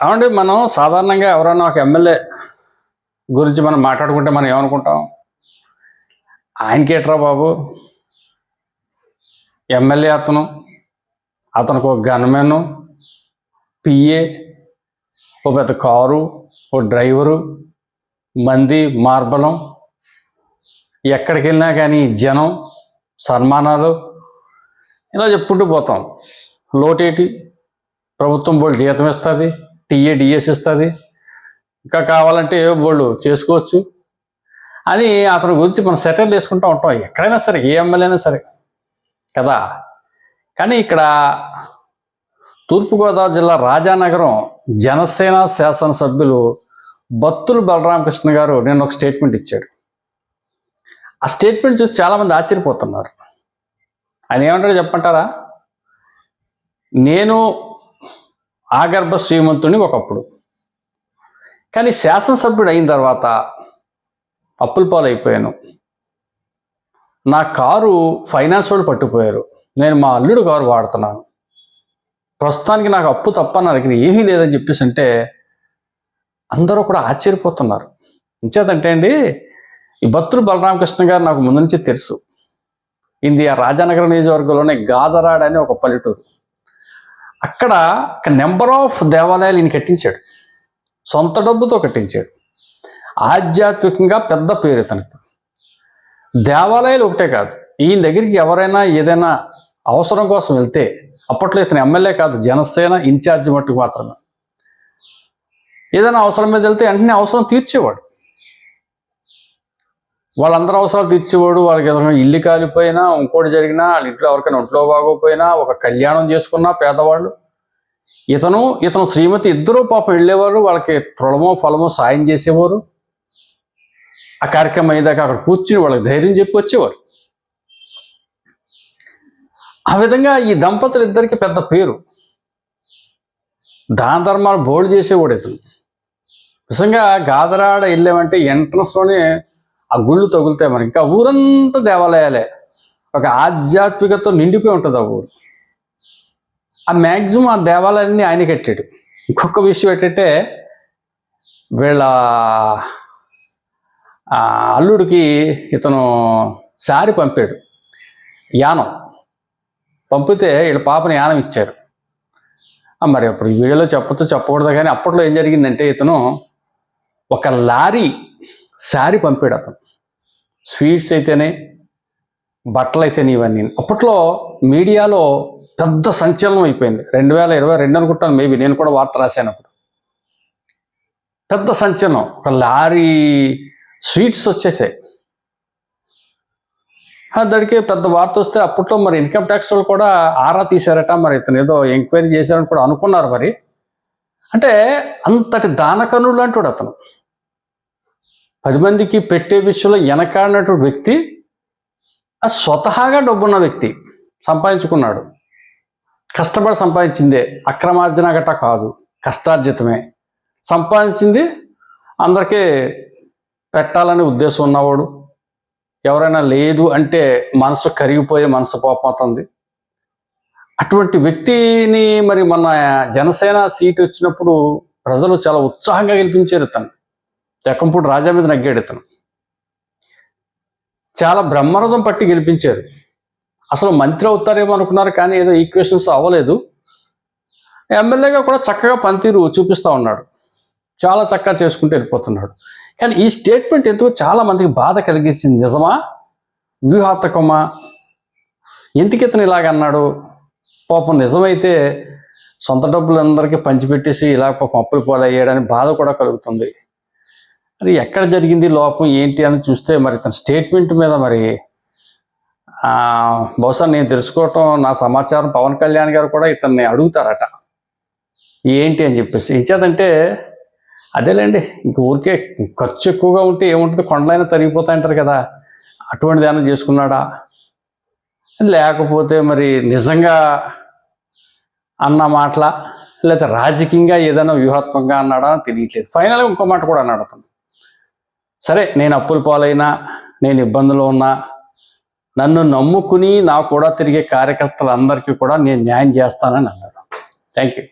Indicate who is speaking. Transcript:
Speaker 1: అవునండి మనం సాధారణంగా ఎవరైనా ఒక ఎమ్మెల్యే గురించి మనం మాట్లాడుకుంటే మనం ఏమనుకుంటాం? ఆయనకేట్రా బాబు? ఎమ్మెల్యే అతను అతనికి ఒక గన్మెన్ పిఏ ఒక పెద్ద కారు ఒక డ్రైవరు మంది మార్బలం ఎక్కడికి వెళ్ళినా కానీ జనం సన్మానాలు ఇలా చెప్పుకుంటూ పోతాం. లోటేటి ప్రభుత్వం బోళ్ళు జీతం ఇస్తుంది. టీఏ డిఎస్ ఇస్తుంది. ఇంకా కావాలంటే ఏ బోళ్ళు చేసుకోవచ్చు. అని అతని గురించి మనం సెటిల్ చేసుకుంటూ ఉంటాం. ఎక్కడైనా సరే ఏ ఎమ్మెల్యే అయినా సరే కదా? కానీ ఇక్కడ తూర్పుగోదావరి జిల్లా రాజానగరం జనసేన శాసనసభ్యులు బత్తులు బలరామకృష్ణ గారు నేను ఒక స్టేట్మెంట్ ఇచ్చాడు. ఆ స్టేట్మెంట్ చూసి చాలామంది ఆశ్చర్యపోతున్నారు. ఆయన ఏమంటారు చెప్పంటారా నేను ఆగర్భ శ్రీమంతుని ఒకప్పుడు. కానీ శాసనసభ్యుడు అయిన తర్వాత అప్పుల పాలైపోయాను. నా కారు ఫైనాన్స్ వాళ్ళు పట్టుకుపోయారు. నేను మా అల్లుడు కారు వాడుతున్నాను. ప్రస్తుతానికి నాకు అప్పు తప్ప నా దగ్గర ఏమీ లేదని చెప్పేసి అంటే అందరూ కూడా ఆశ్చర్యపోతున్నారు. ఇంచేతంటే అండి ఈ భక్తులు బలరామకృష్ణ గారు నాకు ముందు నుంచి తెలుసు. ఇది ఆ రాజానగర నియోజకవర్గంలోనే గాదరాడ్ ఒక పల్లెటూరు. అక్కడ నెంబర్ ఆఫ్ దేవాలయాలు ఈయన కట్టించాడు. సొంత డబ్బుతో కట్టించాడు. ఆధ్యాత్మికంగా పెద్ద పేరు ఇతనికి. దేవాలయాలు ఒకటే కాదు ఈయన దగ్గరికి ఎవరైనా ఏదైనా అవసరం కోసం వెళ్తే అప్పట్లో ఇతను ఎమ్మెల్యే కాదు జనసేన ఇన్ఛార్జ్ మట్టుకు మాత్రమే. ఏదైనా అవసరం మీద వెళ్తే వెంటనే అవసరం తీర్చేవాడు. వాళ్ళందరూ అవసరాలు తీర్చేవాడు వాళ్ళకి ఏదైనా ఇల్లు కాలిపోయినా ఇంకోటి జరిగినా వాళ్ళ ఇంట్లో ఎవరికైనా ఒంట్లో బాగోపోయినా ఒక కళ్యాణం చేసుకున్నా పేదవాళ్ళు. ఇతను ఇతను శ్రీమతి ఇద్దరూ పాపం వెళ్ళేవారు వాళ్ళకి తృణమో ఫలమో సాయం చేసేవారు. ఆ కార్యక్రమం అయ్యేదాకా అక్కడ కూర్చుని వాళ్ళకి ధైర్యం చెప్పి వచ్చేవారు. ఆ విధంగా ఈ దంపతులు ఇద్దరికి పెద్ద పేరు. దాన ధర్మాలు బోల్డ్ చేసేవాడు ఇతను. నిజంగా గాదరాడ వెళ్ళామంటే ఎంట్రన్స్లోనే ఆ గుళ్ళు తగులుతాయి మరి ఇంకా ఊరంతా దేవాలయాలే. ఒక ఆధ్యాత్మికతో నిండిపోయి ఉంటుంది ఆ ఊరు. ఆ మ్యాక్సిమం ఆ దేవాలయాన్ని ఆయన కట్టాడు. ఇంకొక విషయం ఏంటంటే వీళ్ళ అల్లుడికి ఇతను సారి పంపాడు. యానం. పంపితే వీళ్ళ పాపని యానం ఇచ్చారు. మరి అప్పుడు వీడియోలో చెప్పొచ్చు చెప్పకూడదు కానీ అప్పట్లో ఏం జరిగిందంటే ఇతను ఒక లారీ శారీ పంపాడు అతను. స్వీట్స్ అయితేనే బట్టలు అయితేనే ఇవన్నీ. అప్పట్లో మీడియాలో పెద్ద సంచలనం అయిపోయింది. రెండు వేల ఇరవై రెండు అనుకుంటాను మేబీ నేను కూడా వార్త రాశాను అప్పుడు. పెద్ద సంచలనం. ఒక లారీ స్వీట్స్ వచ్చేసాయి. దానికి పెద్ద వార్త వస్తే అప్పట్లో మరి ఇన్కమ్ ట్యాక్స్ వాళ్ళు కూడా ఆరా తీశారట. మరి ఇతను ఏదో ఎంక్వైరీ చేశారని కూడా అనుకున్నారు మరి. అంటే అంతటి దానకనుడు అంటాడు అతను. పది మందికి పెట్టే విషయంలో వెనకాడినటువంటి వ్యక్తి ఆ స్వతహాగా డబ్బున్న వ్యక్తి సంపాదించుకున్నాడు. కష్టపడి సంపాదించిందే. అక్రమార్జన గట్ట కాదు. కష్టార్జితమే. సంపాదించింది అందరికీ పెట్టాలనే ఉద్దేశం ఉన్నవాడు. ఎవరైనా లేదు అంటే మనసు కరిగిపోయే మనసు పోపోతుంది అటువంటి వ్యక్తిని మరి మన జనసేన సీట్ వచ్చినప్పుడు ప్రజలు చాలా ఉత్సాహంగా గెలిపించారు తను. జక్కంపూడి రాజా మీద నగ్గాడు ఇతను. చాలా బ్రహ్మరథం పట్టి గెలిపించారు. అసలు మంత్రి అవుతారేమో అనుకున్నారు కానీ ఏదో ఈక్వేషన్స్ అవ్వలేదు. ఎమ్మెల్యేగా కూడా చక్కగా పనితీరు చూపిస్తూ ఉన్నాడు. చాలా చక్కగా చేసుకుంటూ వెళ్ళిపోతున్నాడు. కానీ ఈ స్టేట్మెంట్ ఎందుకు చాలా మందికి బాధ కలిగించింది. నిజమా? వ్యూహాత్మకమా? ఎందుకు ఇతను ఇలాగ అన్నాడు? పాపం నిజమైతే సొంత డబ్బులు అందరికీ పంచిపెట్టేసి ఇలా పాపం అప్పులు పాలయ్యాడని బాధ కూడా కలుగుతుంది. అది ఎక్కడ జరిగింది లోపం ఏంటి అని చూస్తే మరి తన స్టేట్మెంట్ మీద మరి బహుశా నేను తెలుసుకోవటం నా సమాచారం పవన్ కళ్యాణ్ గారు కూడా ఇతన్ని అడుగుతారట. ఏంటి అని చెప్పేసి. ఇచ్చేదంటే అదేలేండి ఇంక ఊరికే ఖర్చు ఎక్కువగా ఉంటే ఏముంటుంది? కొండలైనా తరిగిపోతాయంటారు కదా. అటువంటిది ఏమైనా చేసుకున్నాడా? లేకపోతే మరి నిజంగా అన్న మాటల? లేకపోతే రాజకీయంగా ఏదైనా వ్యూహాత్మకంగా అన్నాడా? తెలియట్లేదు. ఫైనల్గా ఇంకో మాట కూడా అన్నాడు అతను. సరే నేను అప్పుల పాలైనా నేను ఇబ్బందులో ఉన్నా నన్ను నమ్ముకుని నా కూడా తిరిగే కార్యకర్తలందరికీ కూడా నేను న్యాయం చేస్తానని అన్నాడు. Thank you